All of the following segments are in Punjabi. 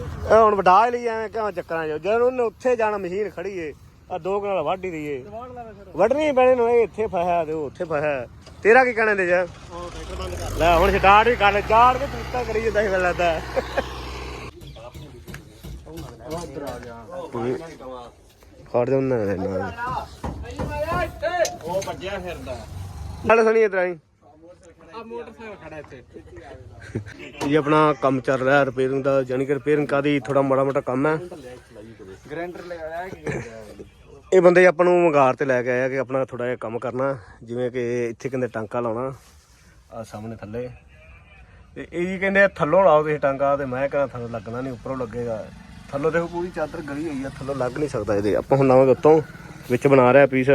ਇਹ ਹੁਣ ਵਡਾ ਹੀ ਲਈ ਐਵੇਂ ਕਿਉਂ ਚੱਕਰਾਂ ਜੋ ਜਦੋਂ ਉਹਨੇ ਉੱਥੇ ਜਾਣਾ ਮਸ਼ੀਨ ਖੜੀ ਏ ਆ ਦੋ ਕਨਾਲ ਵੱਢ ਹੀ ਦਈਏ। ਵੱਢਣੀ ਪੈਣੇ ਨੂੰ ਇਹ ਇੱਥੇ ਫਸਿਆ ਤੇ ਉਹ ਉੱਥੇ ਫਸਿਆ ਤੇਰਾ ਕੀ ਕਹਿਣਾ ਦੇ ਜਾ? ਲੈ ਹੁਣ ਸਟਾਰਟ ਵੀ ਕਰ ਲੈ ਚਾਰ ਵੀ ਤਰੀਕਾ ਕਰੀ ਜਾਂਦਾ ਸੀ ਮੈਨੂੰ ਲੱਗਦਾ ਖੜ ਜਾ ਉਹਨਾਂ ਨੇ ਨਾਲ। ਉਹ ਭੱਜਿਆ ਫਿਰਦਾ। ਨਾਲ ਸੁਣੀ ਇਧਰ ਆਈ। ਆ ਮੋਟਰਸਾਈਕਲ ਖੜਾ ਇੱਥੇ। ਇਹ ਆਪਣਾ ਕੰਮ ਚੱਲ ਰਿਹਾ ਰਿਪੇਅਰਿੰਗ ਦਾ ਯਾਨੀ ਕਿ ਰਿਪੇਅਰਿੰਗ ਕਾਦੀ ਥੋੜਾ ਮਾੜਾ ਮੋਟਾ ਕੰਮ ਹੈ। ਗ੍ਰੈਂਡਰ ਲੈ ਆਇਆ ਕੀ ਇਹ ਬੰਦੇ ਆਪਾਂ ਨੂੰ ਮਗਾਰ ਤੇ ਲੈ ਕੇ ਆਇਆ ਕਿ ਆਪਣਾ ਥੋੜਾ ਜਿਹਾ ਕੰਮ ਕਰਨਾ ਜਿਵੇਂ ਕਿ ਇੱਥੇ ਕਹਿੰਦੇ ਟਾਂਕਾ ਲਾਉਣਾ ਆ ਸਾਹਮਣੇ ਥੱਲੇ। ਤੇ ਇਹ ਜੀ ਕਹਿੰਦੇ ਥੱਲੋਂ ਲਾਓ ਤੁਸੀਂ ਟਾਂਕਾ ਤੇ ਮੈਂ ਕਹਿੰਦਾ ਥੱਲੋਂ ਲੱਗਣਾ ਨਹੀਂ ਉੱਪਰੋਂ ਲੱਗੇਗਾ। ਥੱਲੋਂ ਦੇਖੋ ਪੂਰੀ ਚਾਦਰ ਗਲੀ ਹੋਈ ਆ ਥੱਲੋਂ ਲੱਗ ਨਹੀਂ ਸਕਦਾ ਇਹਦੇ। ਆਪਾਂ ਹੁਣ ਲਾਵਾਂਗੇ ਉੱਤੋਂ ਵਿੱਚ ਬਣਾ ਰਿਹਾ ਪੀਸ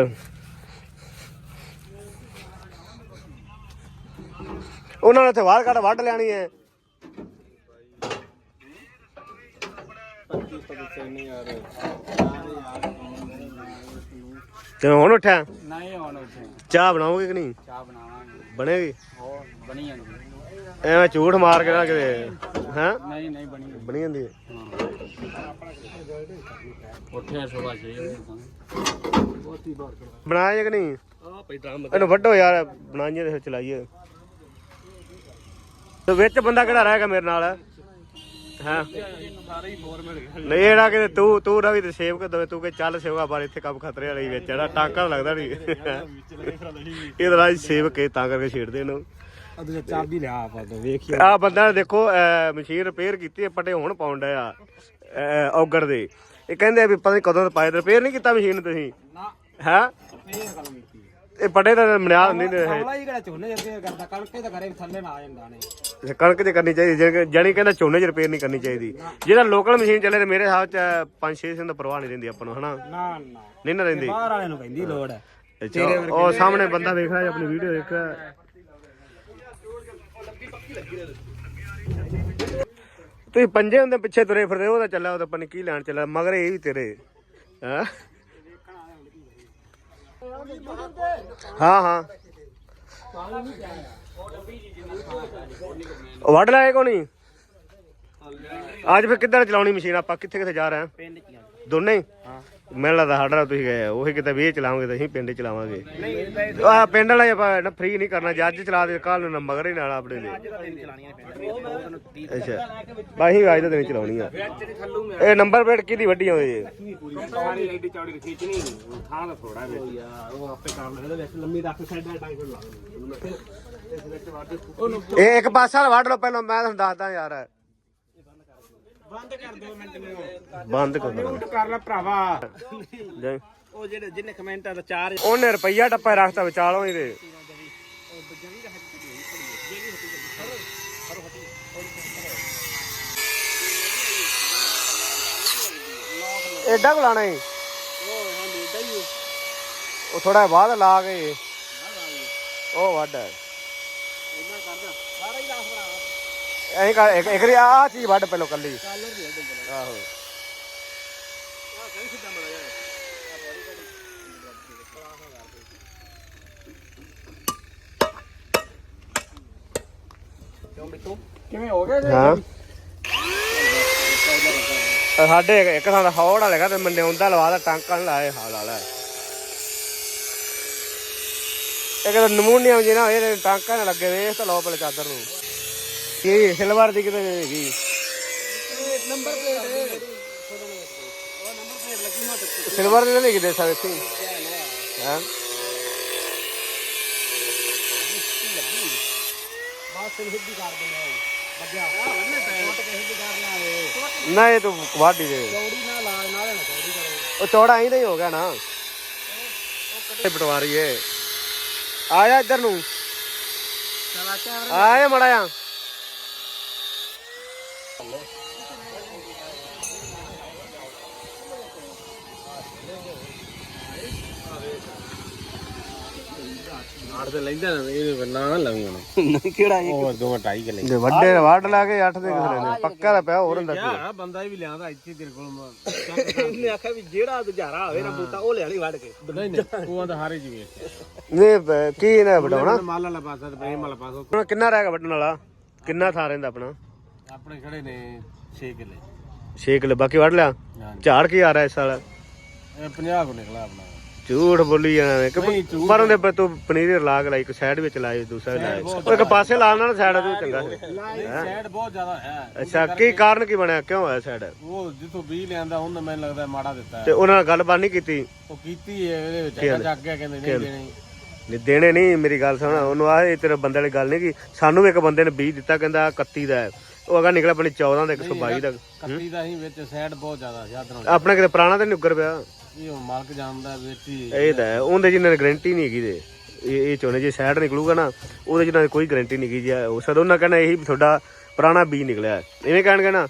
ਉਹਨਾਂ ਨੇ ਤੇ ਵਾਰ ਕੱਢ ਵੱਢ ਲੈਣੀ ਹੈ। ਤੇ ਹੁਣ ਉੱਠਿਆ? ਨਹੀਂ ਹੁਣ ਉੱਥੇ ਚਾਹ ਬਣਾਓਗੇ ਕਿ ਨਹੀਂ? ਚਾਹ ਬਣਾਵਾਂਗੇ। ਬਣੇਗੀ? ਹੋਰ ਬਣੀ ਜਾਂਦੀ ਐਵੇਂ ਝੂਠ ਮਾਰ ਕੇ ਨਾ ਕਿਤੇ ਹਾਂ? ਨਹੀਂ ਨਹੀਂ ਬਣੀ ਜਾਂਦੀ ਬਣੀ ਜਾਂਦੀ ਹੈ। ਉੱਠਿਆ ਸਵਾ ਛੇ ਬਣਾਇਆ ਕਿ ਨਹੀਂ? ਆ ਪਈ ਡਰਮ ਇਹਨੂੰ ਵੱਢੋ ਯਾਰ ਬਣਾਈਏ ਤੇ ਫਿਰ ਚਲਾਈਏ। ਤੇ ਵਿੱਚ ਬੰਦਾ ਕਿਹੜਾ ਰਹੇਗਾ ਮੇਰੇ ਨਾਲ? ਹਾਂ? ਨਹੀਂ ਇਹੜਾ ਕਿ ਤੂੰ ਤੂੰ ਰਵੀ ਤੇ ਸੇਵ ਕਰ ਦਵੇ ਤੂੰ ਕਿ ਚੱਲ ਸੇਵਗਾ ਬਾਰ ਇੱਥੇ ਕੰਮ ਖਤਰੇ ਵਾਲੀ ਵਿੱਚ ਇਹਦਾ ਟਾਂਕਾ ਲੱਗਦਾ ਨਹੀਂ। ਇਹ ਤਾਂ ਰਾਜ ਸੇਵ ਕੇ ਤਾਂ ਕਰਕੇ ਛੇੜਦੇ ਇਹਨੂੰ। ਅਦੇ ਚਾਬੀ ਲਿਆ ਆਪਾਂ ਤੋਂ ਵੇਖੀ। ਆ ਬੰਦਾ ਦੇਖੋ ਮਸ਼ੀਨ ਰਿਪੇਅਰ ਕੀਤੀ ਹੈ, ਪੱਟੇ ਹੁਣ ਪਾਉਣ ਡਿਆ ਅਹ ਔਗੜ ਦੇ। ਇਹ ਕਹਿੰਦੇ ਆ ਵੀ ਪਤਾ ਨਹੀਂ ਕਦੋਂ ਪਾਏ ਰਿਪੇਅਰ ਨਹੀਂ ਕੀਤਾ ਮਸ਼ੀਨ ਤੁਸੀਂ। ਨਾ। ਹੈ? ਇਹ ਪੱਟੇ ਤਾਂ ਮਨਿਆਦ ਨਹੀਂ ਨੇ ਹਮਲਾ ਹੀ ਕਿਹੜਾ ਝੋਨੇ ਜਿੱਤੇ ਕਰਦਾ ਕਣਕੇ ਤਾਂ ਘਰੇ ਥੱਲੇ ਨਾ ਆ ਜਾਂਦਾ ਨੇ। ਇਹ ਕਣਕ ਤੇ ਕਰਨੀ ਚਾਹੀਦੀ ਜਾਣੀ ਕਹਿੰਦਾ ਝੋਨੇ 'ਚ ਰਿਪੇਅਰ ਨਹੀਂ ਕਰਨੀ ਚਾਹੀਦੀ। ਜਿਹੜਾ ਲੋਕਲ ਮਸ਼ੀਨ ਚੱਲੇ ਤੇ ਮੇਰੇ ਹਿਸਾਬ 'ਚ 5-6 ਸਿੰਘ ਦਾ ਪ੍ਰਵਾਹ ਨਹੀਂ ਰਹਿੰਦੀ ਆਪਾਂ ਨੂੰ ਹਨਾ? ਨਾ ਨਾ। ਨਹੀਂ ਨਾ ਰਹਿੰਦੀ। ਬਾਹਰ ਵਾਲੇ ਨੂੰ ਪੈਂਦੀ ਲੋੜ ਹੈ। ਅੱਛਾ ਉਹ ਸਾਹਮਣੇ ਬੰਦਾ ਵੇਖ ਰਿਹਾ ਆਪਣੀ ਵੀਡੀਓ ਦੇਖ ਰਿਹਾ। ਤੁਸੀਂ ਪੰਜੇ ਹੁੰਦੇ ਪਿੱਛੇ ਤੁਰੇ ਫਿਰਦੇ ਉਹਦਾ ਚੱਲਿਆ ਉਹਦਾ ਪਨੀ ਕੀ ਲੈਣ ਚੱਲਿਆ ਮਗਰ ਇਹ ਵੀ ਤੇਰੇ। ਹੈਂ? ਹਾਂ ਹਾਂ। ਵੱਢ ਲਾਏ ਕੋ ਨਹੀਂ ਅੱਜ ਫਿਰ ਕਿੱਧਰ ਚਲਾਉਣੀ ਮਸ਼ੀਨ ਆਪਾਂ? ਕਿੱਥੇ ਕਿੱਥੇ ਜਾ ਰਹੇ ਹਾਂ? ਦੋਨੇ ਹੀ। ਮੈਨੂੰ ਲੱਗਦਾ ਸਾਡਾ ਤੁਸੀਂ ਗਏ ਉਹੀ ਕਿਤੇ ਵੀ ਚਲਾਵਾਂਗੇ ਤਾਂ ਅਸੀਂ ਪਿੰਡ ਹੀ ਚਲਾਵਾਂਗੇ। ਆ ਪਿੰਡ ਵਾਲਾ ਆਪਾਂ ਨਾ ਫ੍ਰੀ ਨਹੀਂ ਕਰਨਾ ਜੱਜ ਚਲਾ ਦੇ ਕੱਲ ਨੂੰ ਮਗਰ ਹੀ ਨਾਲ ਆਪਣੇ ਦੇ। ਅੱਛਾ। ਬਾਹੀ ਅੱਜ ਦਾ ਦਿਨ ਚਲਾਉਣੀ ਆ। ਇਹ ਨੰਬਰ ਪਲੇਟ ਕਿਹਦੀ ਵੱਡੀ ਹੋਈ ਏ? ਸਾਰੀ ਐਡੀ ਚੌੜੀ ਖਿੱਚਣੀ ਥਾਂ ਦਾ ਥੋੜਾ ਵਿੱਚ ਯਾਰ ਉਹ ਆਪੇ ਕਰ ਲੈਂਦੇ ਵਿੱਚ ਲੰਮੀ ਰੱਖ ਸਾਈਡਾਂ ਟਾਂਗ ਲਾ ਉਹਨੂੰ ਇਹ ਇੱਕ ਪਾਸਾ ਵਾਲਾ ਵੱਢ ਲਓ ਪਹਿਲਾਂ ਮੈਂ ਤੁਹਾਨੂੰ ਦੱਸਦਾ ਯਾਰ। ਬੰਦ ਕਰ ਦੋ ਮਿੰਟ ਨੂੰ। ਬੰਦ ਕਰ ਦੋ ਕਰ ਲੈ ਭਰਾਵਾ। ਉਹ ਜਿਹੜੇ ਜਿਹਨੇ ਕਮੈਂਟਾਂ ਦਾ ਚਾਰ ਉਹਨੇ ਰੁਪਈਆ ਟੱਪਾ ਰੱਖਤਾ ਵਿਚਾਲੋਂ ਇਹਦੇ ਐਡਾ ਕੁ ਲਾਣਾ ਉਹ ਥੋੜਾ ਬਾਅਦ ਲਾ ਕੇ। ਉਹ ਵੱਢ। ਇਹਨਾਂ ਕਰਦਾ ਸਾਰਾ ਹੀ ਲਾਸ ਭਰਾ ਐਂ ਕਰ ਇੱਕ ਇੱਕ ਆ ਚੀਜ਼ ਵੱਢ ਪਹਿਲਾਂ ਕੱਲੀ। ਕਾਲਰ ਦੀ ਹੈ ਆਹੋ ਆ ਕਹੀਂ ਸਿੱਧਾ ਮੜਾ ਜਾ? ਕਿਵੇਂ ਹੋ। ਗਿਆ ਹਾਂ ਸਾਡੇ ਇੱਕ- ਇੱਕ ਥਾਂ ਦਾ ਹੌੜ ਵਾਲਾ ਹੈਗਾ ਤੇ ਮੰਨਿਆਉਂਦਾ ਲਵਾ ਦਾ ਟਾਂਕਾ ਨਹੀਂ ਲਾਏ ਹਾਲ ਵਾਲਾ ਇੱਕ ਤਾਂ ਨਮੂਨੀਆ ਜੇ ਨਾ ਇਹ ਟਾਂਕਾ ਨਾ ਲੱਗੇ ਵੇਖ ਤਾਂ ਲਓ ਪਹਿਲੇ ਚਾਦਰ ਨੂੰ। ਕੀ ਸਿਲਵਰ ਦੀ ਕਿਤੇ ਹੈਗੀ। ਨੰਬਰ ਪਲੇਟ ਉਹ ਨੰਬਰ ਪਲੇਟ ਲੱਗੀ ਤੇ ਸਿਲਵਰ ਦੀ ਨਹੀਂ ਕਿਤੇ ਹਾਂ? ਨਾ ਇਹ ਤੂੰ ਵਾਢੀ ਦੇ। ਚੌੜੀ ਨਾ ਲਾ ਨਾਲੇ ਨਾ ਚੌੜੀ ਕਰੋ ਉਹ ਚੌੜਾ ਇਹਦਾ ਹੀ ਹੋ ਗਿਆ ਨਾ। ਇਹ ਪਟਵਾਰੀ ਏ ਆ ਜਾ ਇੱਧਰ ਨੂੰ। ਚਲਾ ਮੜਾ ਆ ਆੜ ਤੇ ਲੈਂਦਾ ਇਹ ਨਾ ਨਾ ਲਾਉਂਗਾ ਕਿਹੜਾ ਇਹ ਉਹ ਦੋ ਢਾਈ ਕੇ ਜੇ ਵੱਡੇ ਵੱਢ ਲਾ ਕੇ 8 ਦੇ ਕਿਸੇ ਨੇ ਪੱਕਾ ਦਾ ਪਿਆ ਹੋਰ ਹੁੰਦਾ ਕੀ ਯਾਰ ਬੰਦਾ ਵੀ ਲਿਆਂਦਾ ਇੱਥੇ ਤੇਰੇ ਕੋਲ ਇਹਨੇ ਆਖਿਆ ਵੀ ਜਿਹੜਾ ਗੁਜ਼ਾਰਾ ਹੋਵੇ ਨਾ ਬੂਟਾ ਉਹ ਲਿਆਣੀ ਵੱਢ ਕੇ ਨਹੀਂ ਨਹੀਂ ਉਹ ਤਾਂ ਹਾਰੇ ਜਿਵੇਂ ਨਹੀਂ ਬ- ਕੀ ਨਾ ਵਡਾਉਣਾ ਮਾਲ ਵਾਲਾ ਪਾਸਾ ਤੇ ਪ੍ਰੇਮ ਵਾਲਾ ਪਾਸਾ ਹੁਣ ਕਿੰਨਾ ਰਹਿ ਗਿਆ ਵੱਢਣ ਵਾਲਾ ਕਿੰਨਾ ਥਾਂ ਰਹਿੰਦਾ ਆਪਣਾ ਆਪਣੇ ਖੜੇ ਨੇ 6 ਕਿੱਲੇ। 6 ਕਿਲੋ ਬਾਕੀ ਵੱਢ ਲਿਆ? ਹਾਂਜੀ। ਝਾੜ ਕੀ ਆ ਰਿਹਾ ਇਸ ਸਾਲ? ਇਹ 50 ਕੋ ਨਿਕਲਾ ਆਪਣਾ। ਝੂਠ ਬੋਲੀ ਜਾਣਾ ਨਹੀਂ, ਕਿ ਝੂਠ ਪਰ ਉਹਦੇ ਪਰ ਤੂੰ ਪਨੀਰ ਲਾ ਕੇ ਲਾਈ ਇੱਕ ਸਾਈਡ ਵਿੱਚ ਲਾਈ ਦੂਸਰਾ ਲਾਈ ਉਹ ਇੱਕ ਪਾਸੇ ਲਾਉਣਾ ਨਾ ਸਾਈਡ ਤੋਂ ਚੰਗਾ ਸੀ। ਸੈਡ ਬਹੁਤ ਜ਼ਿਆਦਾ ਹੈ। ਅੱਛਾ ਕੀ ਕਾਰਨ ਕੀ ਬਣਿਆ? ਕਿਉਂ ਹੋਇਆ ਸਾਈਡ ਉਹ ਜਿੱਥੋਂ ਬੀਜ ਲਿਆਂਦਾ ਉਹਨੇ ਮੈਨੂੰ ਲੱਗਦਾ ਮਾੜਾ ਦਿੱਤਾ। ਤੇ ਉਹਨਾਂ ਨਾਲ ਗੱਲਬਾਤ ਨਹੀਂ ਕੀਤੀ? ਉਹ ਕੀਤੀ ਹੈ ਇਹਦੇ ਵਿੱਚ ਚੱਕ ਗਿਆ ਕਹਿੰਦੇ ਨਹੀਂ ਦੇਣੀ। ਨਹੀਂ ਦੇਣੇ ਨਹੀਂ ਮੇਰੀ ਗੱਲ ਸੁਣ। ਉਹਨੂੰ ਆਹ ਇਹ ਤੇਰੇ ਬੰਦੇ ਵਾਲੀ ਗੱਲ ਨਹੀਂ ਕਿ ਸਾਨੂੰ ਵੀ ਇੱਕ ਬੰਦੇ ਨੇ ਬੀਜ ਦਿੱਤਾ ਕਹਿੰਦਾ 31 ਦਾ ਹੈ। ਉਹ ਅਗਾ ਨਿਕਲਿਆ ਆਪਣੀ 14 ਦਾ 122 ਦਾ ਕੱਤੀ ਦਾ ਹੀ ਵਿੱਚ ਸੈਡ ਬਹੁਤ ਜ਼ਿਆਦਾ ਆਪਣੇ ਕਿਤੇ ਪੁਰਾਣਾ ਤੇ ਨਿੱਗਰ ਪਿਆ। ਇਹ ਹੁਣ ਮਾਲਕ ਜਾਣਦਾ ਵਿੱਚ ਹੀ ਇਹ ਤਾਂ ਹੈ, ਉਹਦੇ ਜਿੰਨੇ ਗਾਰੰਟੀ ਨਹੀਂ ਹੈਗੀ ਦੇ ਇਹ ਇਹ ਚੋਣੇ ਜੇ ਸਾਈਡ ਨਿਕਲੂਗਾ ਨਾ ਉਹਦੇ ਜਿੰਨਾ ਕੋਈ ਗਾਰੰਟੀ ਨਹੀਂ ਹੈਗੀ ਜੀ। ਉਹ ਸਦ ਉਹਨਾਂ ਕਹਿੰਦਾ ਇਹੀ ਤੁਹਾਡਾ ਪੁਰਾਣਾ ਬੀਜ ਨਿਕਲਿਆ। ਐਵੇਂ ਕਹਿਣਗੇ ਨਾ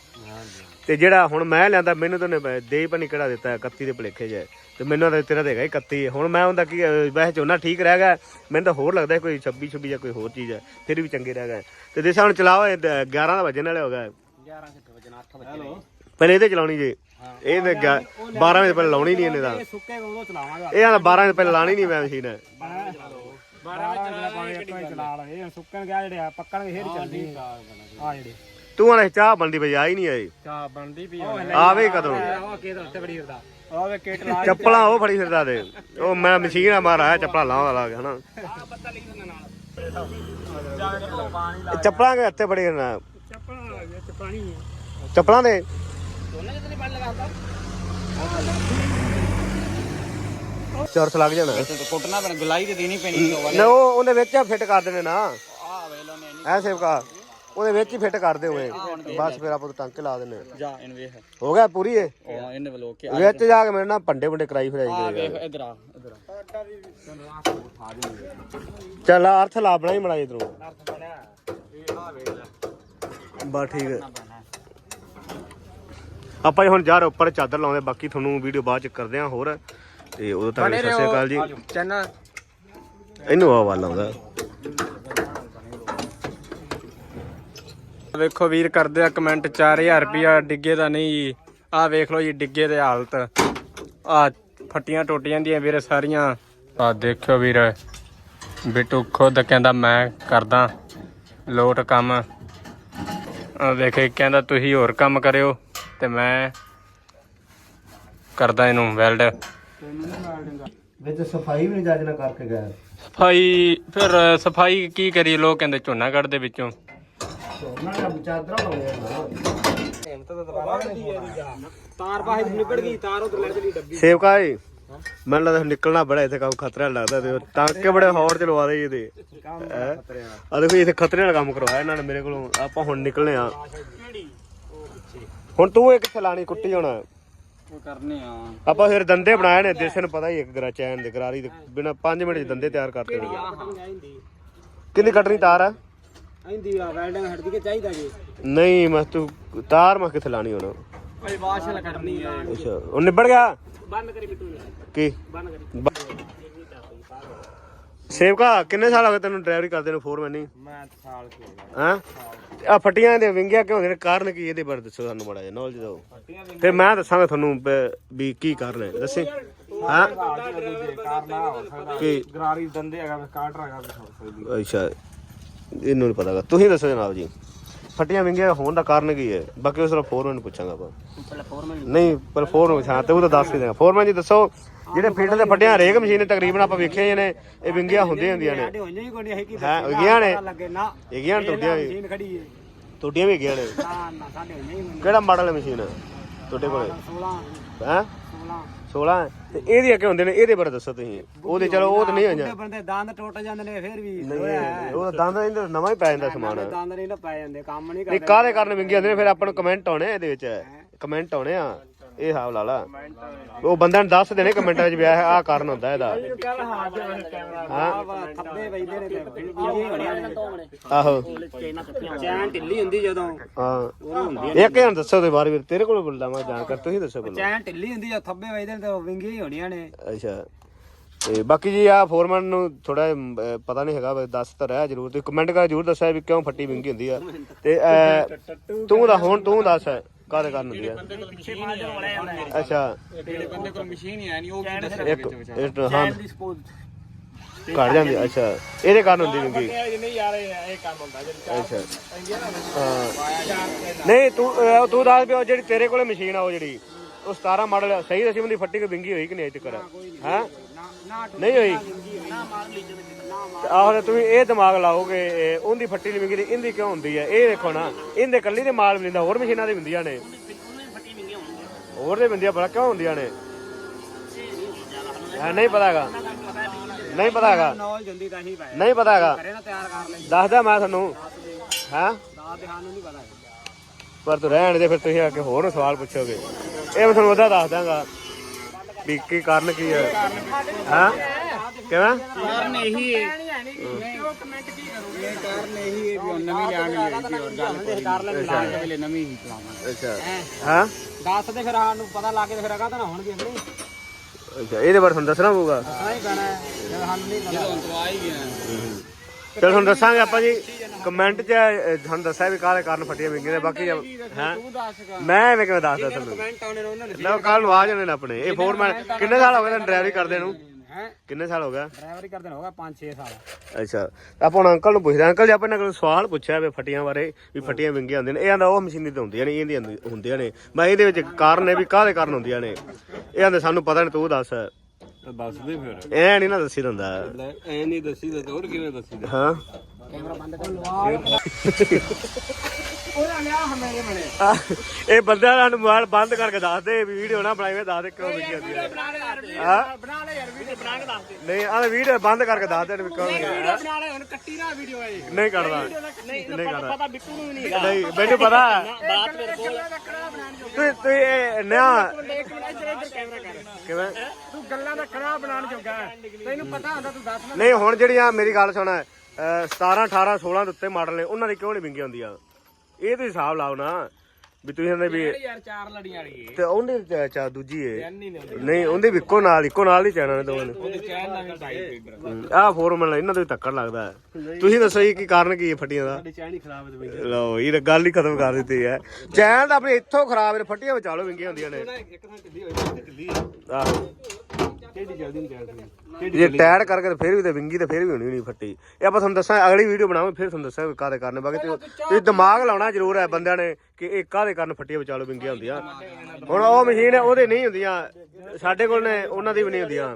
ਤੇ ਜਿਹੜਾ ਹੁਣ ਮੈਂ ਲਿਆਂਦਾ ਮੈਨੂੰ ਤਾਂ ਉਹਨੇ ਦੇਈ ਪਨੀ ਕਿਹੜਾ ਦਿੱਤਾ ਹੈ, 31 ਦੇ ਭਲੇਖੇ ਜੇ ਤੇ ਮੈਨੂੰ ਤਾਂ ਤੇਰਾ ਹੀ 31 ਹੈ। ਹੁਣ ਮੈਂ ਉਹਦਾ ਕੀ ਵੈਸੇ ਝੋਨਾ ਠੀਕ ਰਹਿ ਗਿਆ। ਮੈਨੂੰ ਤਾਂ ਹੋਰ ਲੱਗਦਾ ਕੋਈ 26 26 ਜਾਂ ਕੋਈ ਹੋਰ ਚੀਜ਼ ਹੈ ਫਿਰ ਵੀ ਚੰਗੇ ਰਹਿ ਗਏ। ਤੇ ਦੇਸਾ ਹੁਣ ਚਲਾਓ ਇਹ 11 ਦਾ ਵਜਣ ਵਾਲੇ ਹੋ ਗਏ 11 ਕਿੱਥੇ ਵਜਣਾ 8 ਵਜੇ ਹੈਲੋ। ਪਹਿਲੇ ਇਹਦੇ ਚਲਾਉਣੀ ਜੇ। ਇਹ ਤੇ 12 ਵਜੇ ਪਹਿਲੇ ਲਾਉਣੀ ਨਹੀਂ ਇਹਨੇ ਦਾ ਸੁੱਕੇ ਉਦੋਂ ਚਲਾਵਾਂਗਾ। ਇਹ ਆ 12 ਵਜੇ ਪਹਿਲੇ ਲਾਣੀ ਨਹੀਂ ਮੈਂ ਮਸ਼ੀਨ। 12 ਵਜੇ ਚਲਾ ਲਵੇ ਇਹ ਸੁੱਕਣ ਗਿਆ ਜਿਹੜੇ ਆ ਪੱਕਣਗੇ ਫੇਰ ਚੱਲਦੀ ਆ ਜਿਹੜੇ। ਤੂੰ ਹਲੇ ਚਾਹ ਬੰਦੀ ਬਜਾ ਹੀ ਨਹੀਂ ਆਈ ਚਾਹ ਬਣਦੀ ਵੀ ਆਵੇ ਕਦੋਂ। ਉਹ ਕੇ ਉੱਤੇ ਬੜੀ ਫਿਰਦਾ। ਆਵੇ ਕੇਟ ਲਾ ਚੱਪਲਾਂ ਉਹ ਫੜੀ ਫਿਰਦਾ ਦੇ ਉਹ ਮੈਂ ਮਸ਼ੀਨ ਆ ਮਾਰਾ ਚੱਪਲਾਂ ਲਾਉਂਦਾ ਲਾ ਕੇ ਹਨਾ। ਚੱਪਲਾਂ ਦੇ ਹੱਥੇ ਫੜੀ ਫਿਰਨਾ? ਚੱਪਲਾਂ ਵਿੱਚ ਪਾਣੀ ਹੈ ਚੱਪਲਾਂ ਦੇ? ਚਰਸ ਲੱਗ ਜਾਣਾ। ਕੁੱਟਣਾ ਪੈਣਾ ਗੁਲਾਈ ਤੇ ਦੇਣੀ ਪੈਣੀ ਨਾ ਉਹ ਉਹਦੇ ਵਿੱਚ ਫਿੱਟ ਕਰ ਦੇਣੇ ਨਾ। ਆ ਵੇਲੋ ਨੇ ਐ ਸੇਵਕਾ। ਉਹਦੇ ਵਿੱਚ ਹੀ ਫਿੱਟ ਕਰ ਦੇ ਹੋਏ ਬਸ ਫਿਰ ਆਪਾਂ ਟਾਂਕੇ ਲਾ ਦਿੰਨੇ ਜਾ ਇਹਨੂੰ ਵੇਖ। ਹੋ ਗਿਆ ਪੂਰੀ ਇਹ? ਉਹ ਇਹਨੇ ਵਲੋ ਕੇ ਵਿੱਚ ਜਾ ਕੇ ਮੇਰੇ ਨਾਲ ਭੰਡੇ ਭੰਡੇ ਕਰਾਈ ਫਿਰਾਈ ਆ ਗਏ ਵੇਖ ਇਧਰ ਆ ਇਧਰ ਆ। ਚੱਲ ਅਰਥ ਲਾ ਬਣਾ ਹੀ ਮੜਾ ਇਧਰੋਂ। ਅਰਥ ਬਣਿਆ। ਇਹ ਆ ਵੇਖ ਲੈ। ਬਸ ਠੀਕ ਹੈ। ਆਪਾਂ ਜੀ ਹੁਣ ਜਾ ਰਹੇ ਉੱਪਰ ਚਾਦਰ ਲਾਉਂਦੇ ਬਾਕੀ ਤੁਹਾਨੂੰ ਵੀਡੀਓ ਬਾਅਦ ਚ ਕਰਦੇ ਆ ਹੋਰ। ਤੇ ਉਦੋਂ ਤੱਕ ਲਈ ਸਤਿ ਸ਼੍ਰੀ ਅਕਾਲ ਜੀ। ਚੈਨਲ ਇਹਨੂੰ ਆ ਵਾਲ ਆਉਂਦਾ ਵੇਖੋ ਵੀਰ ਕਰਦੇ ਆ ਕਮੈਂਟ 4000 ਰੁਪਿਆ ਡਿੱਗੇ ਦਾ ਨਹੀਂ ਜੀ। ਆ ਵੇਖ ਲਓ ਜੀ ਡਿੱਗੇ ਦੇ ਹਾਲਤ। ਆ ਫੱਟੀਆਂ ਟੁੱਟੀਆਂ ਦੀਆਂ ਵੀਰੇ ਸਾਰੀਆਂ। ਆ ਦੇਖਿਓ ਵੀਰ ਬਿੱਟੂ ਖੁਦ ਕਹਿੰਦਾ ਮੈਂ ਕਰਦਾ ਲੋਟ ਕੰਮ। ਆ ਵੇਖੇ ਕਹਿੰਦਾ ਤੁਸੀਂ ਹੋਰ ਕੰਮ ਕਰਿਓ ਤੇ ਮੈਂ ਕਰਦਾ ਇਹਨੂੰ ਵੈਲਡ ਵਿੱਚ ਸਫ਼ਾਈ ਵੀ ਨਹੀਂ ਜੱਜ ਨਾਲ ਕਰਕੇ ਗਿਆ ਸਫ਼ਾਈ ਫਿਰ ਸਫ਼ਾਈ ਕੀ ਕਰੀ ਲੋਕ ਕਹਿੰਦੇ ਝੋਨਾ ਕੱਢਦੇ ਵਿੱਚੋਂ। ਤਾਰ ਬਾਹਰ ਨਿਕਲ ਗਈ ਤਾਰ ਉਧਰ ਲੈ ਚਲੀ ਡੱਬੀ ਸੇਵਕਾ ਜੀ। ਮੈਨੂੰ ਲੱਗਦਾ ਨਿਕਲਣਾ ਬੜਾ ਇੱਥੇ ਕੰਮ ਖਤਰਾ ਲੱਗਦਾ ਤੇ ਟਾਂਕੇ ਬੜੇ ਹੌਰ ਚਲਵਾ ਦੇ ਇਹਦੇ। ਆ ਦੇਖੋ ਇੱਥੇ ਖਤਰੇ ਨਾਲ ਕੰਮ ਕਰਵਾਇਆ ਇਹਨਾਂ ਨੇ ਮੇਰੇ ਕੋਲੋਂ। ਆਪਾਂ ਹੁਣ ਨਿਕਲਨੇ ਆ। ਹੁਣ ਤੂੰ ਇਹ ਕਿੱਥੇ ਕੁੱਟੀ ਹੋਣਾ? ਕਰਨੇ ਆ ਆਪਾਂ ਫਿਰ ਦੰਦੇ ਬਣਾਏ ਨੇ, ਦੇਸੇ ਨੂੰ ਪਤਾ ਹੀ ਇੱਕ ਗਰਾ ਚੈਨ ਦੇ ਗਰਾਰੀ ਦੇ ਬਿਨਾ 5 ਮਿੰਟ ਚ ਦੰਦੇ ਤਿਆਰ ਕਰਤੇ ਨੇ। ਕਿੰਨੀ ਕੱਟਣੀ ਤਾਰ ਆ? ਆਂਦੀ ਆ ਵੈਲਡਿੰਗ ਹਟਦੀ ਕੇ ਚਾਹੀਦਾ ਜੀ ਨਹੀਂ ਮੈਂ ਤੂੰ ਤਾਰ ਮੈਂ ਕਿੱਥੇ ਲਾਣੀ ਹੁਣ ਭਾਈ ਵਾਸ਼ਲ ਕਰਨੀ ਆ ਅੱਛਾ ਉਹ ਨਿਬੜ ਗਿਆ ਬੰਦ ਕਰੀ ਬਿੱਟੂ ਕੀ ਬੰਦ ਕਰੀ ਸੇਵਕਾ ਕਿੰਨੇ ਸਾਲ ਹੋ ਗਏ ਤੈਨੂੰ ਡਰਾਈਵਰੀ ਕਰਦੇ ਨੂੰ ਫੋਰ ਮੈਨੀ ਮੈਂ ਸਾਲ ਕੀ ਹੋ ਆ ਫਟੀਆਂ ਦੇ ਵਿੰਗਿਆ ਕਿਉਂ ਨੇ ਕਾਰਨ ਕੀ ਇਹਦੇ ਬਾਰੇ ਦੱਸੋ ਸਾਨੂੰ ਮਾੜਾ ਜਿਹਾ ਨੌਲੇਜ ਦਿਓ ਫਿਰ ਮੈਂ ਦੱਸਾਂਗਾ ਤੁਹਾਨੂੰ ਵੀ ਕੀ ਕਾਰਨ ਹੈ ਦੱਸੀ ਹਾਂ ਕਾਰਨਾ ਹੋ ਸਕਦਾ ਕੀ ਗਰਾਰੀ ਦੰਦੇ ਹੈਗਾ ਕਾਟਰ ਹੈਗਾ ਅੱਛਾ ਇਹਨੂੰ ਨਹੀਂ ਪਤਾਗਾ। ਤੁਸੀਂ ਦੱਸੋ ਜਨਾਬ ਜੀ। ਫਟੀਆਂ ਵਿੰਗਿਆ ਹੋਣ ਦਾ ਕਾਰਨ ਕੀ ਹੈ? ਬਾਕੀ ਉਸ ਦਾ ਫੋਰਮੈਨ ਪੁੱਛਾਂਗਾ ਆਪਾਂ। ਪਹਿਲਾਂ ਫੋਰਮੈਨ ਨਹੀਂ ਪਰ ਫੋਰਮੈਨ ਪੁੱਛਾਂ ਤੇ ਉਹ ਤਾਂ ਦੱਸ ਹੀ ਦੇਗਾ ਫੋਰਮੈਨ ਜੀ ਦੱਸੋ ਜਿਹੜੇ ਫੀਲਡ ਦੇ ਫਟੀਆਂ ਹਰੇਕ ਮਸ਼ੀਨ ਨੇ ਤਕਰੀਬਨ ਆਪਾਂ ਵੇਖੀਆਂ ਨੇ ਇਹ ਵਿੰਗੀਆਂ ਹੁੰਦੀਆਂ ਹੁੰਦੀਆਂ ਨੇ। ਹੀ ਹੈ ਕਿ ਹੈ ਹੈਗੀਆਂ ਨੇ? ਹੈਗੀਆਂ ਟੁੱਟੀਆਂ ਵੀ? ਮਸ਼ੀਨ ਖੜੀ ਹੈ। ਟੁੱਟੀਆਂ ਵੀ ਹੈਗੀਆਂ ਨੇ? ਨਾ ਨਾ ਸਾਡੇ ਹੋਈਆਂ ਹੀ ਕੋਈ ਕਿਹੜਾ ਮਾਡਲ ਹੈ ਮਸ਼ੀਨ ਤੁਹਾਡੇ ਕੋਲੇ? 16 ਹੈ? 16 16 ਤੇ ਇਹਦੇ ਅੱਗੇ ਹੁੰਦੇ ਨੇ ਇਹਦੇ ਬਾਰੇ ਦੱਸੋ ਤੁਸੀਂ। ਉਹਦੇ ਚਲੋ ਉਹ ਤਾਂ ਨਹੀਂ ਬੁੱਢੇ ਬੰਦੇ ਦੰਦ ਟੁੱਟ ਜਾਂਦੇ ਨੇ ਫਿਰ ਵੀ ਨਹੀਂ ਉਹ ਦੰਦ ਇਹਦੇ ਨਵਾਂ ਹੀ ਪੈ ਜਾਂਦਾ ਸਮਾਨ। ਦੰਦ ਨਹੀਂ ਨਾ ਪੈ ਜਾਂਦੇ ਕੰਮ ਨਹੀਂ ਨਹੀਂ ਕਾਹਦੇ ਕਾਰਨ ਵਿੰਗੇ ਹੁੰਦੇ ਨੇ ਫਿਰ ਆਪਾਂ ਨੂੰ ਕਮੈਂਟ ਆਉਣੇ ਆ ਇਹਦੇ ਵਿੱਚ। ਕਮੈਂਟ ਆਉਣੇ ਆ। ਇਹ ਹਿਸਾਬ ਲਾ ਲਾ। ਉਹ ਬੰਦਿਆਂ ਨੂੰ ਦੱਸ ਦੇਣੇ ਕਮੈਂਟਾਂ ਵਿੱਚ ਵੀ ਆਹ ਕਾਰਨ ਹੁੰਦਾ ਇਹਦਾ। ਹਾਂ। ਥੱਬੇ ਵੱਜਦੇ ਨੇ ਆਹੋ। ਚੈਨ ਢਿੱਲੀ ਹੁੰਦੀ ਜਦੋਂ ਹਾਂ। ਇੱਕ ਜਣ ਦੱਸੋ ਤੇ ਬਾਰੇ ਤੇਰੇ ਕੋਲ ਬੁੱਲਦਾ ਮੈਂ ਜਾਣਕਾਰ ਤੁਸੀਂ ਦੱਸੋ ਕੋਲ ਚੈਨ ਢਿੱਲੀ ਹੁੰਦੀ ਜਦੋਂ ਥੱਬੇ ਵੱਜਦੇ ਨੇ ਤੇ ਵਿੰਗੀਆਂ ਹੀ ਹੋਣੀਆਂ ਨੇ ਅੱਛਾ। ਤੇ ਬਾਕੀ ਜੀ ਆ ਫੋਰਮੈਨ ਨੂੰ ਥੋੜਾ ਪਤਾ ਨਹੀਂ ਹੈਗਾ ਦੱਸ ਤਾਂ ਰਿਹਾ ਜਰੂਰ। ਤੇ ਕਮੈਂਟ ਕਰ, ਜਰੂਰ ਦੱਸਿਆ ਵੀ ਕਿਉਂ ਫੱਟੀ ਵਿੰਗੀ ਹੁੰਦੀ ਆ। ਤੇ ਤੂੰ ਦਾ ਹੁਣ ਤੂੰ ਦੱਸ। ਕਾਹਦੇ ਕਾਰਨ ਹੁੰਦੀ ਆ? ਪਿੱਛੇ ਜਾਂਦਾ ਅੱਛਾ। ਜਿਹੜੇ ਬੰਦੇ ਕੋਲ ਮਸ਼ੀਨ ਹੀ ਹੈ ਨਹੀਂ ਉਹ ਕੀ ਇੱਕ ਇੱਕ ਹਾਂ। ਦੀ ਸਪੋਜ਼ ਘਟ ਜਾਂਦੀ ਅੱਛਾ। ਇਹਦੇ ਕਾਰਨ ਹੁੰਦੀ ਵਿੰਗੀ ਨਹੀਂ ਯਾਰ ਇਹ ਕੰਮ ਹੁੰਦਾ ਜਿਹੜੀ ਅੱਛਾ। ਹਾਂ। ਨਹੀਂ ਤੂੰ ਅਹ ਤੂੰ ਦੱਸ ਪਿਓ ਜਿਹੜੀ ਤੇਰੇ ਕੋਲੇ ਮਸ਼ੀਨ ਆ ਉਹ ਜਿਹੜੀ ਉਹ 17 ਮਾਡਲ ਸਹੀ ਦਸੀ ਬੰਦੀ ਫੱਟੀ ਕੇ ਵਿੰਗੀ ਹੋਈ ਕਿ ਨਹੀਂ ਅਜੇ ਤੱਕ? ਹੈ? ਨਹੀਂ ਹੋਈ? ਆਹੋ ਤੁਸੀਂ ਇਹ ਦਿਮਾਗ ਲਾਓਗੇ ਇਹ ਉਹਦੀ ਫੱਟੀ ਨਹੀਂ ਵਿੰਗੀ ਤੇ ਕਿਉਂ ਹੁੰਦੀ ਹੈ? ਇਹ ਦੇਖੋ ਨਾ, ਇਹਦੇ ਕੱਲੀ ਦੇ ਮਾਲ ਮਿਲਦਾ, ਹੋਰ ਮਸ਼ੀਨਾਂ ਦੇ ਹੁੰਦੀਆਂ ਨੇ। ਹੋਰ ਦੇ ਬੰਦੀਆਂ ਬੜਾ ਕਿਉਂ ਹੁੰਦੀਆਂ ਨੇ? ਹਾਂ, ਨਹੀਂ ਪਤਾ ਹੈਗਾ। ਨਹੀਂ ਪਤਾ ਨਹੀਂ ਪਤਾ ਦੱਸਦਾ ਮੈਂ ਤੁਹਾਨੂੰ। ਹਾਂ? ਪਰ ਤੂੰ ਰਹਿਣ ਦੇ, ਫਿਰ ਤੁਸੀਂ ਆ ਕੇ ਹੋਰ ਸਵਾਲ ਪੁੱਛੋਗੇ। ਇਹ ਮੈਂ ਤੁਹਾਨੂੰ ਉਹਦਾ ਦੱਸ ਦਾਂਗਾ ਵੀ ਕੀ ਕਾਰਨ ਕੀ ਹੈ। ਹਾਂ? ਕਿਵੇਂ ਕਾਰਨ ਇਹੀ ਹੈ ਉਹ ਕਮੈਂਟ ਕੀ ਕਰੋਗੇ ਇਹ ਕਾਰਨ ਇਹੀ ਹੈ। ਵੀ ਉਹ ਨਵੀਂ ਲਿਆਣੀ ਹੈ? ਜੀ ਹੋਰ ਗੱਲ ਕੋਈ ਕਰ ਲੈਣ ਲਾਣ ਦੇ ਵੇਲੇ ਨਵੀਂ ਹੀ ਚਲਾਵਾਂਗੇ ਅੱਛਾ ਹਾਂ ਦੱਸ ਦੇ ਫਿਰ ਸਾਨੂੰ ਪਤਾ ਲੱਗ ਕੇ ਫਿਰ ਅਗਾ ਤਾਂ ਨਾ ਹੋਣਗੇ ਨਹੀਂ ਅੱਛਾ ਇਹਦੇ ਬਾਰੇ ਤੁਹਾਨੂੰ ਦੱਸਣਾ ਪਊਗਾ? ਦੱਸਣਾ ਹੀ ਪੈਣਾ ਹੈ। ਜਦ ਸਾਨੂੰ ਨਹੀਂ ਪਤਾ। ਜਦੋਂ ਤੋਂ ਆ ਹੀ। ਗਿਆ ਚਲ ਤੁਹਾਨੂੰ ਦੱਸਾਂਗੇ ਆਪਾਂ ਜੀ ਕਮੈਂਟ 'ਚ ਅਹ, ਤੁਹਾਨੂੰ ਦੱਸਿਆ ਵੀ ਕਾਹਦੇ ਕਾਰਨ ਫਟੀਆਂ ਵਿੰਗੀਆਂ ਨੇ ਬਾਕੀ ਹੈ? ਤੂੰ ਦੱਸ ਮੈਂ ਐਵੇਂ ਕਿਵੇਂ ਦੱਸਦਾ ਤੁਹਾਨੂੰ? ਕਮੈਂਟ ਆਉਣੇ ਨੇ ਉਹਨਾਂ ਨੇ ਨਾ ਕੱਲ ਨੂੰ ਆ ਜਾਣੇ ਨੇ ਆਪਣੇ। ਇਹ ਫੋਰਮੈਨ ਕਿੰਨੇ ਸਾਲ ਹੋ ਗਏ ਤੁਹਾਨੂੰ ਡਰਾਈਵਰੀ ਕਰਦੇ ਨੂੰ? ਹੈ। ਕਿੰਨੇ ਸਾਲ ਹੋ ਗਿਆ ਡਰਾਈਵਰੀ ਕਰਦੇ ਨੇ ਹੋਗਾ 5-6 ਸਾਲ। ਅੱਛਾ। ਆਪਾਂ ਹੁਣ ਅੰਕਲ ਨੂੰ ਪੁੱਛਦੇ ਅੰਕਲ ਜੀ ਆਪਾਂ ਇਹਨਾਂ ਕੋਲ ਸਵਾਲ ਪੁੱਛਿਆ ਵੀ ਫਟੀਆਂ ਬਾਰੇ ਵੀ ਫਟੀਆਂ ਵਿੰਗੀਆਂ ਹੁੰਦੀਆਂ ਨੇ। ਇਹ ਆਂਦਾ ਉਹ ਮਸ਼ੀਨੀ ਤੇ ਹੁੰਦੀਆਂ ਨੇ ਇਹਦੀਆਂ ਹੁੰਦੀ- ਹੁੰਦੀਆਂ ਨੇ। ਮੈਂ ਇਹਦੇ ਵਿੱਚ ਕਾਰਨ ਹੈ ਵੀ ਕਾਹਦੇ ਕਾਰਨ ਹੁੰਦੀਆਂ ਨੇ? ਇਹ ਆਂਦੇ ਸਾਨੂੰ ਪਤਾ ਨਹੀਂ ਤੂੰ ਦੱਸ। ਦੱਸ ਦੇ ਫਿਰ। ਐ ਨਹੀਂ ਨਾ ਦੱਸੀ ਦਿੰਦਾ। ਲੈ ਐ ਨਹੀਂ ਦੱਸੀ ਤਾਂ ਹੋਰ ਕਿਵੇਂ ਦੱਸੀ ਦਾ ਹਾਂ। ਕੈਮਰਾ ਬੰਦ ਕਰ ਲਵਾ ਉਹਦਾ ਲਿਆ ਹਮੇ ਬਣੇ। ਆਹ, ਇਹ ਬੰਦਿਆਂ ਨੂੰ ਮੋਬਾਈਲ ਬੰਦ ਕਰਕੇ ਦੱਸ ਦੇ ਵੀ ਵੀਡੀਓ ਨਾ ਬਣਾਈਵੇਂ ਦੱਸ ਦੇ ਕਿਉਂ ਵਿੰਗੀਆਂ ਹੁੰਦੀਆਂ ਬਣਾ ਹਾਂ। ਬਣਾ ਬਣਾ ਕੇ ਦੱਸ ਦੇ। ਨਹੀਂ ਆਹ ਵੀਡੀਓ ਬੰਦ ਕਰਕੇ ਦੱਸ ਦੇ ਵੀ ਵਿੰਗੀਆਂ ਵੀਡੀਓ ਬਣਾ ਲੈ ਹੁਣ ਕੱਟੀ ਨਾ ਵੀਡੀਓ ਹੈ ਨਹੀਂ ਕਰਦਾ ਨਹੀਂ ਨਹੀਂ ਕਰਦਾ ਪਤਾ ਬਿੱਟੂ ਨੂੰ ਵੀ ਨਹੀਂ ਨਹੀਂ ਮੈਨੂੰ ਪਤਾ। ਬਾਤ ਮੇਰੇ ਕੋਲ ਤੂੰ ਤੂੰ ਇਹ ਨਿਆ ਇੱਕ ਮਿੰਟ ਇੱਧਰ ਇੱਧਰ ਕੈਮਰਾ ਕਰ। ਕਿਵੇਂ? ਤੂੰ ਗੱਲਾਂ ਦਾ ਕੜਾ ਬਣਾਉਣ ਜੋਗਾ। ਤੈਨੂੰ ਪਤਾ ਹੁੰਦਾ ਤੂੰ ਦੱਸ ਨਾ। ਨਹੀਂ ਹੁਣ ਜਿਹੜੀਆਂ ਮੇਰੀ ਗੱਲ ਸੁਣ ਅਹ 17 18 16 ਦੇ ਉੱਤੇ ਮਾਡਲ ਨੇ ਉਹਨਾਂ ਦੀ ਕਿਉਂ ਨਹੀਂ ਵਿੰਗੀਆਂ ਹੁੰਦੀਆਂ? ਇਹ ਤੁਸੀਂ ਹਿਸਾਬ ਲਾਓ ਨਾ। ਵੀ ਤੁਸੀਂ ਕਹਿੰਦੇ ਵੀ ਯਾਰ ਚਾਰ ਲੜੀਆਂ ਵਾਲੀ ਤੇ ਉਹਦੇ ਚ- ਚਾ ਦੂਜੀ ਏ। ਨਹੀਂ ਨੇ ਨਹੀਂ ਉਹਦੇ ਵੀ ਇੱਕੋ ਨਾਲ ਇੱਕੋ ਨਾਲ ਹੀ ਚੈਨਲ ਨੇ ਦੋਵਾਂ ਨੇ। ਉਹਦੇ ਚੈਨ ਨਾਲ ਵੀ ਟਾਈ ਫੀਡਰ ਆਹ ਫੋਰਮਲ ਇਹਨਾਂ ਦੇ ਵੀ ਧੱਕੜ ਲੱਗਦਾ ਹੈ। ਤੁਸੀਂ ਦੱਸੋ ਜੀ ਕੀ ਕਾਰਨ ਕੀ ਹੈ ਫੱਟੀਆਂ ਦਾ? ਚੈਨ ਹੀ ਖਰਾਬ ਹੈ ਤੇ ਲਓ ਇਹ ਗੱਲ ਹੀ ਖਤਮ ਕਰ ਦਿੱਤੀ ਹੈ। ਚੈਨ ਤਾਂ ਆਪਣੇ ਇੱਥੋਂ ਖਰਾਬ ਨੇ ਫੱਟੀਆਂ ਵਿਚਾਲੋ ਵਿੰਗੀਆਂ ਹੁੰਦੀਆਂ ਨੇ। ਇੱਕ ਥਾਂ ਢਿੱਲੀ ਹੋਈ ਤੇ ਢਿੱਲੀ ਹੈ ਆਹੋ। ਕਿਹੜੀ ਜਲਦੀ ਨਹੀਂ ਚੱਲਦੀ ਜੇ ਟੈਡ ਕਰਕੇ ਤੇ ਫਿਰ ਵੀ ਤੇ ਵਿੰਗੀ ਤੇ ਫਿਰ ਵੀ ਹੋਣੀ ਨਹੀਂ ਫੱਟੀ। ਇਹ ਆਪਾਂ ਤੁਹਾਨੂੰ ਦੱਸਾਂ ਅਗਲੀ ਵੀਡੀਓ ਬਣਾਵਾਂਗੇ ਫਿਰ ਤੁਹਾਨੂੰ ਦੱਸਾਂਗੇ ਕਾਹਦੇ ਕਾਰਨ ਬਾਕੀ ਤੁਸੀਂ ਤੁਸੀਂ ਦਿਮਾਗ ਲਾਉਣਾ ਜ਼ਰੂਰ ਹੈ ਬੰਦਿਆਂ ਨੇ। ਕਿ ਇਹ ਕਾਹਦੇ ਕਾਰਨ ਫੱਟੀਆਂ ਵਿਚਾਲੋ ਵਿੰਗੀਆਂ ਹੁੰਦੀਆਂ? ਹੁਣ ਉਹ ਮਸ਼ੀਨ ਹੈ, ਉਹਦੇ ਨਹੀਂ ਹੁੰਦੀਆਂ। ਸਾਡੇ ਕੋਲ ਨੇ, ਉਹਨਾਂ ਦੀ ਵੀ ਨਹੀਂ ਹੁੰਦੀਆਂ।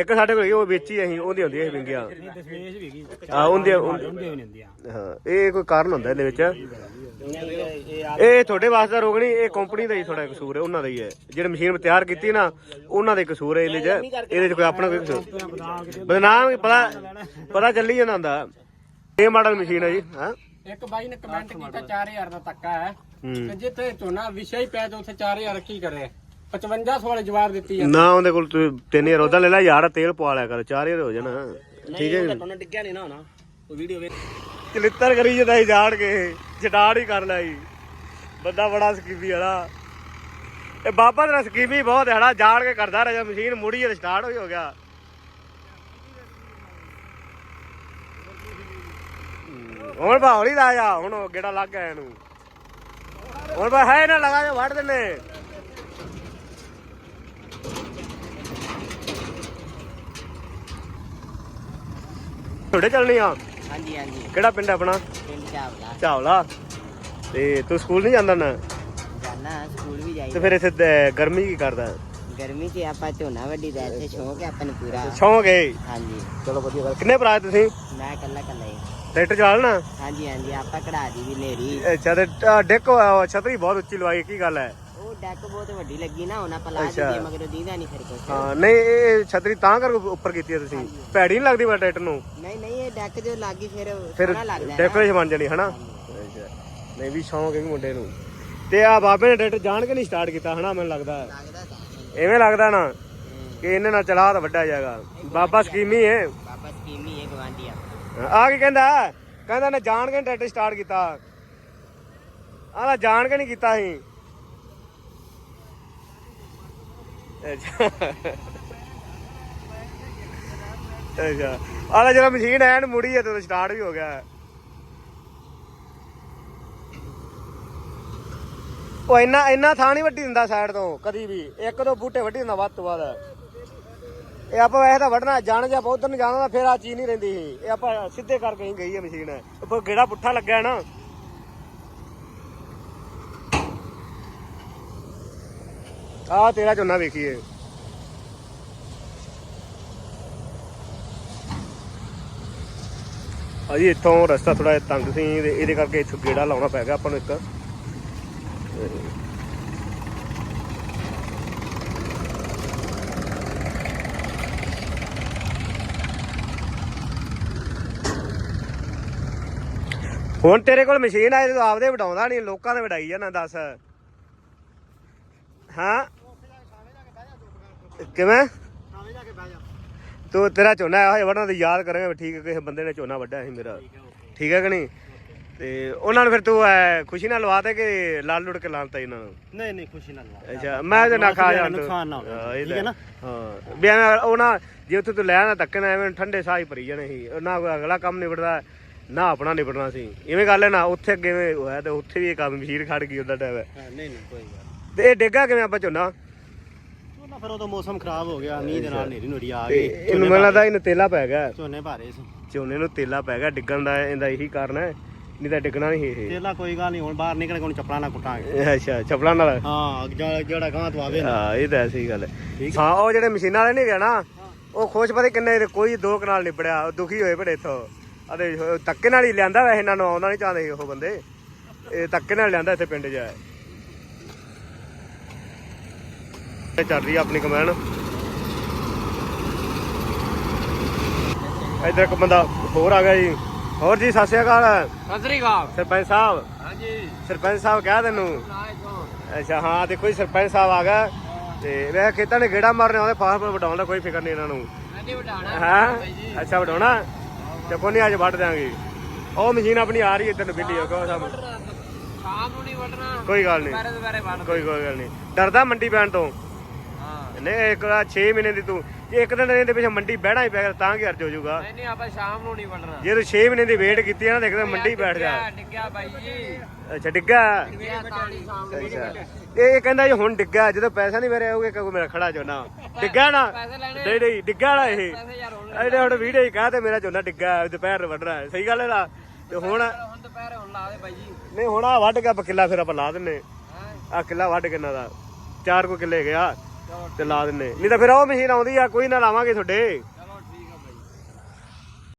ਇੱਕ ਸਾਡੇ ਕੋਲ ਉਹ ਵੇਚੀ ਅਸੀਂ ਉਹਦੀ ਹੁੰਦੀਆਂ ਸੀ ਵਿੰਗੀਆਂ। ਦਸ਼ਮੇਸ਼ ਵੀ ਉਹਦੀਆਂ ਹੁੰਦੀਆਂ ਹਾਂ, ਇਹ ਕੋਈ ਕਾਰਨ ਹੁੰਦਾ ਇਹਦੇ ਵਿੱਚ? ਇਹ ਤੁਹਾਡੇ ਵਾਸਤੇ ਦਾ ਰੋਗ ਨਹੀਂ ਇਹ ਕੰਪਨੀ ਦਾ ਹੀ ਥੋੜਾ ਕਸੂਰ ਹੈ, ਉਹਨਾਂ ਦਾ ਹੀ ਹੈ। ਜਿਹੜੇ ਮਸ਼ੀਨ ਤਿਆਰ ਕੀਤੀ ਨਾ, ਉਹਨਾਂ ਦਾ ਕਸੂਰ ਹੈ ਇਹਦੇ 'ਚ। ਇਹਦੇ 'ਚ ਕੋਈ ਆਪਣਾ ਕੋਈ ਕਸੂਰ ਬਦਨਾਮ, ਪਤਾ ਪਤਾ ਚੱਲੀ ਜਾਂਦਾ ਹੁੰਦਾ। ਇਹ ਮਾਡਲ ਮਸ਼ੀਨ ਹੈ ਜੀ, ਹਾਂ। ਇੱਕ ਬਾਈ ਨੇ ਕਮੈਂਟ ਕੀਤਾ 4000 ਦਾ ਧੱਕਾ ਹੈ। ਹੂੰ। ਤੇ ਜਿੱਥੇ ਝੋਨਾ ਵਿਸ਼ਾ ਹੀ ਪੈ ਜਾ ਉੱਥੇ 4000 ਕੀ ਕਰੇ? 5500 ਵਾਲੇ ਜਵਾਬ ਦਿੱਤੀ ਨਾ ਉਹਦੇ ਕੋਲ ਤੂੰ 3000 ਉਹਦਾ ਲੈ ਲੈ ਯਾਰ ਤੇਲ ਪਵਾ ਲਿਆ ਕਰ 4000 ਹੋ ਜਾਣਾ। ਠੀਕ ਹੈ ਜੀ। ਤੁਹਾਨੂੰ ਡਿੱਗਿਆ ਨਹੀਂ ਨਾ ਹੋਣਾ। ਉਹ ਵੀਡੀਓ ਵੇਖ ਚਲਿੱਤਰ ਕਰੀ ਜਾਂਦਾ ਸੀ ਜਾੜ ਕੇ ਚਟਾੜ ਹੀ ਕਰ ਜੀ। ਬੰਦਾ ਬੜਾ ਸਕੀਮੀ ਵਾਲਾ। ਇਹ ਬਾਬਾ ਦਾ ਸਕੀਮੀ ਬਹੁਤ ਹੈ ਹੜਾ ਜਾੜ ਕੇ ਕਰਦਾ ਰਿਹਾ ਮਸ਼ੀਨ ਮੁੜੀ ਤੇ ਸਟਾਰਟ ਹੋਈ ਹੋ ਗਿਆ। ਹੁਣ ਬਾ ਹੌਲੀ ਲਾ ਜਾ ਹੁਣ ਉਹ ਗੇੜਾ ਲੱਗ ਗਿਆ ਇਹਨੂੰ। ਹੁਣ ਬਾ ਹੈ ਨਾ ਲਗਾ ਕੇ ਵੜ ਦਿੰਨੇ ਥੋੜੇ ਚੱਲਣੀ ਆ? ਹਾਂਜੀ ਹਾਂਜੀ। ਕਿਹੜਾ ਪਿੰਡ ਆਪਣਾ? ਪਿੰਡ ਚਾਵਲਾ। ਚਾਵਲਾ। ਤੇ ਤੂੰ ਸਕੂਲ ਨਹੀਂ ਜਾਂਦਾ ਨਾ? ਜਾਣਾ ਸਕੂਲ ਵੀ ਤੇ ਜਾਈਦਾ ਫਿਰ ਇੱਥੇ ਤੇ ਗਰਮੀ ਕੀ ਕਰਦਾ? ਗਰਮੀ 'ਚ ਆਪਾਂ ਝੋਨਾ ਵੱਡੀ ਦਾ ਇੱਥੇ ਸ਼ੌਂਕ ਹੈ ਆਪਾਂ ਨੂੰ ਪੂਰਾ। ਸ਼ੌਂਕ ਹੈ ਹਾਂਜੀ। ਚਲੋ ਵਧੀਆ ਗੱਲ। ਕਿੰਨੇ ਭਰਾ ਤੁਸੀਂ? ਮੈਂ ਇਕੱਲਾ ਇਕੱਲਾ ਹੀ ਟਰੈਕਟਰ ਚਲਾ ਲੈਣਾ ਹਾਂਜੀ ਹਾਂਜੀ ਆਪਾਂ ਕਢਾ ਦੀ ਵੀ ਨੇਰੀ। ਅੱਛਾ ਤੇ ਅ, ਡੈਕ ਅ, ਛਤਰੀ ਬਹੁਤ ਉੱਚੀ ਲਵਾਈ ਕੀ ਗੱਲ ਹੈ? ਉਹ ਡੈਕ ਬਹੁਤ ਵੱਡੀ ਲੱਗੀ ਨਾ ਹੁਣ ਆਪਾਂ ਲਾ ਅੱਛਾ। ਦਿੱਤੀ ਮਗਰ ਦੀਦਾ ਨਹੀਂ ਫਿਰ ਕੁਛ। ਹਾਂ ਨਹੀਂ ਇਹ ਛਤਰੀ ਤਾਂ ਕਰਕੇ ਉੱਪਰ ਕੀਤੀ ਹੈ ਤੁਸੀਂ। ਭੈੜੀ ਨਹੀਂ ਲੱਗਦੀ ਵਾ ਟਰੈਕਟਰ ਨੂੰ? ਨਹੀਂ ਨਹੀਂ ਇਹ ਡੈਕ ਜੋ ਲੱਗੀ ਫਿਰ ਫਿਰ ਸੋਹਣਾ ਲੱਗਦਾ ਹੈ ਡੈਕੋਰੇਸ਼ਨ ਬਣ ਜਾਣੀ ਹਨਾ? ਅੱਛਾ। ਨਹੀਂ ਵੀ ਸ਼ੌਂਕ ਹੈ ਵੀ ਮੁੰਡੇ ਨੂੰ। ਤੇ ਆ ਬਾਬੇ ਨੇ ਟਰੈਕਟਰ ਜਾਣ ਕੇ ਨਹੀਂ ਸਟਾਰਟ ਕੀਤਾ ਹਨਾ ਮੈਨੂੰ ਲੱਗਦਾ? ਲੱਗਦਾ ਤਾਂ ਐਵੇਂ ਲੱਗਦਾ ਨਾ ਕਿ ਇਹਨੇ ਨਾਲ ਚਲਾ ਤਾਂ ਵੱਡਾ ਜਾਏਗਾ ਬਾਬਾ ਸਕੀਮੀ ਹੈ। ਬਾਬਾ ਸਕੀਮੀ ਹੈ ਗਵਾਂਡੀਆ ਆ। ਕੀ ਕਹਿੰਦਾ? ਕਹਿੰਦਾ ਨੇ ਜਾਣ ਕੇ ਟਰੈਕਟਰ ਸਟਾਰਟ ਕੀਤਾ। ਆਹ ਜਾਣ ਕੇ ਨਹੀਂ ਕੀਤਾ ਸੀ ਅੱਛਾ। ਅੱਛਾ ਆਹ ਜਿਹੜਾ ਮਸ਼ੀਨ ਐਨ ਮੁੜੀ ਹੈ ਤੇ ਸਟਾਰਟ ਵੀ ਹੋ ਗਿਆ। ਉਹ ਇੰਨਾ ਇੰਨਾ ਥਾਂ ਨਹੀਂ ਵੱਢੀ ਦਿੰਦਾ ਸਾਈਡ ਤੋਂ, ਕਦੀ ਵੀ। ਇੱਕ ਦੋ ਬੂਟੇ ਵੱਢੀ ਦਿੰਦਾ ਵੱਧ ਤੋਂ ਵੱਧ। ਇਹ ਆਪਾਂ ਵੈਸੇ ਤਾਂ ਵੜਨਾ ਜਾਣ ਜਾਂ ਉਧਰ ਨੂੰ ਜਾਣਾ ਤਾਂ ਫਿਰ ਆ ਚੀਜ਼ ਨਹੀਂ ਰਹਿੰਦੀ ਸੀ ਇਹ ਆਪਾਂ ਸਿੱਧੇ ਕਰਕੇ ਹੀ ਗਈ ਹੈ ਮਸ਼ੀਨ। ਉੱਪਰ ਗੇੜਾ ਪੁੱਠਾ ਲੱਗਿਆ ਨਾ। ਆ ਤੇਰਾ ਝੋਨਾ ਵੇਖੀਏ। ਅਜੀ ਇੱਥੋਂ ਰਸਤਾ ਥੋੜਾ ਤੰਗ ਸੀ ਤੇ ਇਹਦੇ ਕਰਕੇ ਇੱਥੋਂ ਗੇੜਾ ਲਾਉਣਾ ਪੈ ਗਿਆ ਆਪਾਂ ਨੂੰ ਇੱਕ। ਹੁਣ ਤੇਰੇ ਕੋਲ ਮਸ਼ੀਨ ਆਏ ਤੂੰ ਆਪਦੇ ਵਡਾਉਂਦਾ ਨਹੀਂ ਲੋਕਾਂ ਦੇ ਵਡਾਈ ਜਾਣਾ ਦੱਸ। ਹਾਂ? ਕਿਵੇਂ? ਤੂੰ ਤੇਰਾ ਝੋਨਾ ਆਇਆ ਹੋਇਆ ਵੜਨਾ ਤੇ ਯਾਦ ਕਰਾਂਗੇ ਠੀਕ ਹੈ ਕਿਸੇ ਬੰਦੇ ਨੇ ਝੋਨਾ ਵੱਢਿਆ ਸੀ ਮੇਰਾ। ਠੀਕ ਹੈ ਕਿ ਨਹੀਂ? ਤੇ ਉਹਨਾਂ ਨੂੰ ਫਿਰ ਤੂੰ ਐ ਖੁਸ਼ੀ ਨਾਲ ਲਵਾ ਦੇ ਕਿ ਲਾਲ ਲੁੜ ਕੇ ਲਾਂਤਾ ਇਹਨਾਂ ਨੂੰ? ਨਹੀਂ ਨਹੀਂ ਖੁਸ਼ੀ ਨਾਲ ਲਾ। ਅੱਛਾ ਮੈਂ ਤੇ ਨਾ ਖਾ ਜਾਂ ਨੁਕਸਾਨ ਨਾ ਹੋਵੇ ਠੀਕ ਹੈ ਨਾ? ਹਾਂ। ਵੀ ਉਹ ਨਾ ਜੇ ਉੱਥੇ ਤੂੰ ਲੈ ਨਾ ਧੱਕੇ ਨਾਲ ਐਵੇਂ ਠੰਡੇ ਸਾਹ ਹੀ ਭਰੀ ਜਾਣੇ ਸੀ। ਨਾ ਕੋਈ ਅਗਲਾ ਕੰਮ ਨਿਬੜਦਾ। ਨਾ ਆਪਣਾ ਨਿਬੜਨਾ ਸੀ। ਇਵੇਂ ਗੱਲ ਹੈ ਨਾ ਉੱਥੇ ਅੱਗੇ ਐਵੇਂ ਹੋਇਆ ਤੇ ਉੱਥੇ ਵੀ ਇਹ ਕੰਮ ਮਸ਼ੀਨ ਖੜ ਗਈ ਉਹਦਾ ਟਾਈਮ ਹਾਂ, ਨਹੀਂ ਨਹੀਂ ਕੋਈ ਗੱਲ ਤੇ ਇਹ ਡੇਗਾ ਕਿਵੇਂ ਆਪਾਂ ਝੋਨਾ? ਉਹ ਨਾ ਫਿਰ ਉਦੋਂ ਮੌਸਮ ਖਰਾਬ ਹੋ ਗਿਆ ਮੀਂਹ ਦੇ ਨਾਲ ਨੇਰੀ ਨੂਰੀ ਆ ਤੇ ਗਈ ਇਹਨੂੰ ਮੈਨੂੰ ਲੱਗਦਾ ਇਹਨੂੰ ਤੇਲਾ ਪੈ ਗਿਆ। ਝੋਨੇ ਭਾਰੇ ਸੀ। ਝੋਨੇ ਨੂੰ ਤੇਲਾ ਪੈ ਗਿਆ ਡਿੱਗਣ ਦਾ ਇਹਦਾ ਇਹੀ ਕਾਰਨ ਹੈ ਨਹੀਂ ਤਾਂ ਡਿੱਗਣਾ ਨਹੀਂ ਇਹ। ਤੇਲਾ ਕੋਈ ਗੱਲ ਨਹੀਂ ਹੁਣ ਬਾਹਰ ਨਿਕਲ ਕੇ ਹੁਣ ਚੱਪਲਾਂ ਨਾਲ ਕੁੱਟਾਂਗੇ। ਅੱਛਾ ਚਪਲਾਂ ਨਾਲ? ਹਾਂ ਜਿਹੜਾ ਜਿਹੜਾ ਗਾਂ ਤੋਂ ਆਵੇ ਨਾ। ਹਾਂ ਇਹ ਤਾਂ ਐਸੀ ਗੱਲ ਹੈ। ਹਾਂ। ਉਹ ਜਿਹੜੇ ਮਸ਼ੀਨਾਂ ਵਾਲੇ ਨਹੀਂ ਗਿਆ ਨਾ ਉਹ ਖੁਸ਼ ਪਤਾ ਕਿੰਨੇ ਕੋਈ ਦੋ ਕਨਾਲ ਨਿਬੜਿਆ ਉਹ ਦੁਖੀ ਹੋਏ ਬੜੇ ਇਥੋਂ। ਅਦੇ ਧੱਕੇ ਨਾਲ ਹੀ ਲਿਆਂਦਾ ਵੈਸੇ ਇਹਨਾਂ ਨੂੰ ਆਉਂਦਾ ਨਹੀਂ ਚਾਹੁੰਦੇ ਉਹ ਬੰਦੇ। ਇਹ ਧੱਕੇ ਨਾਲ ਲਿਆਂਦਾ ਇੱਥੇ ਪਿੰਡ 'ਚ ਇਹ ਚੱਲ ਰਹੀ ਆ ਆਪਣੀ ਕਮੈਨ। ਇੱਧਰ ਇੱਕ ਬੰਦਾ ਹੋਰ ਆ ਗਿਆ ਜੀ। ਹੋਰ ਜੀ ਸਤਿ ਸ਼੍ਰੀ ਅਕਾਲ। ਸਤਰੀ ਗਾਲ ਸਰਪੰਚ ਸਾਹਿਬ। ਹਾਂਜੀ। ਸਰਪੰਚ ਸਾਹਿਬ ਕਹਿ ਤੈਨੂੰ। ਅੱਛਾ ਹਾਂ ਦੇਖੋ ਜੀ ਸਰਪੰਚ ਸਾਹਿਬ ਆ ਗਿਆ। ਤੇ ਵੇ ਖੇਤਾਂ ਨੇ ਗੇੜਾ ਮਾਰਨੇ ਆਉਂਦੇ ਫਾਸਲ ਵਡਾਉਣ ਦਾ ਕੋਈ ਫਿਕਰ ਨਹੀਂ ਇਹਨਾਂ ਨੂੰ। ਨਹੀਂ ਵਡਾਣਾ ਹਾਂ? ਅੱਛਾ ਵਡਾਉਣਾ? ਕੋਈ ਨਹੀਂ ਅੱਜ ਵੱਢ ਦਿਆਂਗੇ। ਉਹ ਮਸ਼ੀਨ ਆਪਣੀ ਆ ਰਹੀ ਹੈ ਇੱਧਰ ਨੂੰ ਬਿੱਲੀ ਕੋ ਸਾਹਿਬ ਸ਼ਾਮ ਨੂੰ ਨਹੀਂ ਵਡਣਾ ਕੋਈ ਗੱਲ ਨਹੀਂ। ਦੁਪਹਿਰੇ ਦੁਪਹਿਰੇ ਵਡ ਕੋਈ ਕੋਈ ਗੱਲ ਨਹੀਂ। ਡਰਦਾ ਮੰਡੀ ਪੈਣ ਤੋਂ? ਹਾਂ। ਨਹੀਂ ਇੱਕ 6 ਮਹੀਨੇ ਦੀ ਤੂੰ ਜੇ ਇੱਕ ਦਿਨ ਦੇ ਪਿੱਛੇ ਮੰਡੀ ਬਹਿਣਾ ਹੀ ਪੈ ਗਿਆ ਤਾਂ ਕੀ ਅਰਜ ਹੋ ਜਾਊਗਾ? ਨਹੀਂ ਨਹੀਂ ਆਪਾਂ ਸ਼ਾਮ ਨੂੰ ਨਹੀਂ ਵਡਣਾ ਜੇ ਤੂੰ 6 ਮਹੀਨੇ ਦੀ ਵੇਟ ਕੀਤੀ ਹੈ ਨਾ ਦੇਖਦਾ ਮੰਡੀ ਬੈਠ ਜਾ। ਡਿੱਗਿਆ ਬਾਈ ਜੀ। ਅੱਛਾ ਡਿੱਗਾ ਅੱਛਾ ਇਹ ਕਹਿੰਦਾ ਜੀ ਹੁਣ ਡਿੱਗਾ ਜਦੋਂ ਪੈਸਾ ਨਹੀਂ ਮੇਰੇ ਆਉਗੇ ਕਹੋ ਮੇਰਾ ਖੜਾ ਝੋਨਾ। ਡਿੱਗਾ ਨਾ? ਨਹੀਂ ਨਹੀਂ ਡਿੱਗਾ ਨਾ ਇਹ। ਇਹਨੇ ਹੁਣ ਵੀਡੀਓ ਹੀ ਕਹਾ ਤੇ ਮੇਰਾ ਝੋਨਾ ਡਿੱਗਾ ਦੁਪਹਿਰ ਵੱਢਣਾ। ਸਹੀ ਗੱਲ ਹੈ ਨਾ? ਤੇ ਹੁਣ ਹੁਣ ਦੁਪਹਿਰੇ ਹੁਣ ਲਾ ਦੇ ਬਾਈ ਜੀ। ਨਹੀਂ ਹੁਣ ਆ ਵੱਢ ਕੇ ਆਪਾਂ ਕਿੱਲਾ ਫਿਰ ਆਪਾਂ ਲਾ ਦਿੰਨੇ। ਆ ਕਿੱਲਾ ਵੱਢ ਕਿੰਨਾ ਦਾ। ਚਾਰ ਕੋ ਕਿੱਲੇ ਗਿਆ। ਤੇ ਲਾ ਦਿੰਨੇ ਨਹੀਂ ਤਾਂ ਫਿਰ ਉਹ ਮਸ਼ੀਨ ਆਉਂਦੀ ਆ ਕੋਈ ਨਾ ਲਾਵਾਂਗੇ ਤੁਹਾਡੇ।